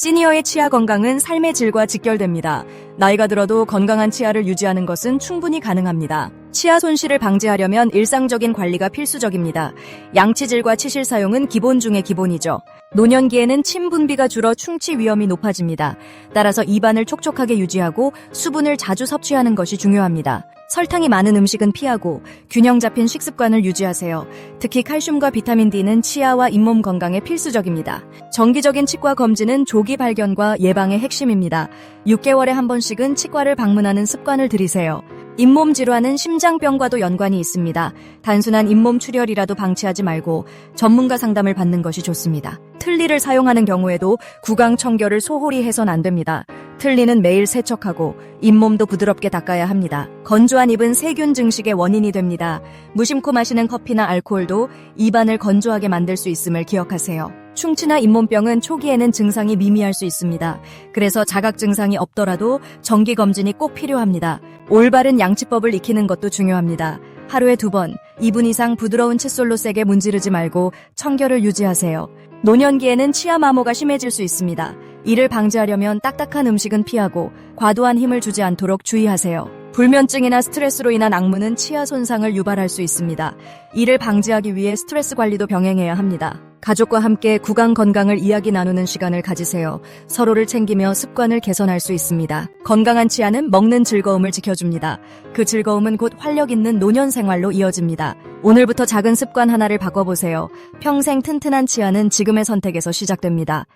시니어의 치아 건강은 삶의 질과 직결됩니다. 나이가 들어도 건강한 치아를 유지하는 것은 충분히 가능합니다. 치아 손실을 방지하려면 일상적인 관리가 필수적입니다. 양치질과 치실 사용은 기본 중의 기본이죠. 노년기에는 침 분비가 줄어 충치 위험이 높아집니다. 따라서 입안을 촉촉하게 유지하고 수분을 자주 섭취하는 것이 중요합니다. 설탕이 많은 음식은 피하고 균형 잡힌 식습관을 유지하세요. 특히 칼슘과 비타민 D는 치아와 잇몸 건강에 필수적입니다. 정기적인 치과 검진은 조기 발견과 예방의 핵심입니다. 6개월에 한 번씩은 치과를 방문하는 습관을 들이세요. 잇몸 질환은 심장병과도 연관이 있습니다. 단순한 잇몸 출혈이라도 방치하지 말고 전문가 상담을 받는 것이 좋습니다. 틀니를 사용하는 경우에도 구강 청결을 소홀히 해선 안 됩니다. 틀니는 매일 세척하고 잇몸도 부드럽게 닦아야 합니다. 건조한 입은 세균 증식의 원인이 됩니다. 무심코 마시는 커피나 알코올도 입안을 건조하게 만들 수 있음을 기억하세요. 충치나 잇몸병은 초기에는 증상이 미미할 수 있습니다. 그래서 자각 증상이 없더라도 정기 검진이 꼭 필요합니다. 올바른 양치법을 익히는 것도 중요합니다. 하루에 두 번, 2분 이상 부드러운 칫솔로 세게 문지르지 말고 청결을 유지하세요. 노년기에는 치아 마모가 심해질 수 있습니다. 이를 방지하려면 딱딱한 음식은 피하고 과도한 힘을 주지 않도록 주의하세요. 불면증이나 스트레스로 인한 악무는 치아 손상을 유발할 수 있습니다. 이를 방지하기 위해 스트레스 관리도 병행해야 합니다. 가족과 함께 구강 건강을 이야기 나누는 시간을 가지세요. 서로를 챙기며 습관을 개선할 수 있습니다. 건강한 치아는 먹는 즐거움을 지켜줍니다. 그 즐거움은 곧 활력 있는 노년 생활로 이어집니다. 오늘부터 작은 습관 하나를 바꿔보세요. 평생 튼튼한 치아는 지금의 선택에서 시작됩니다.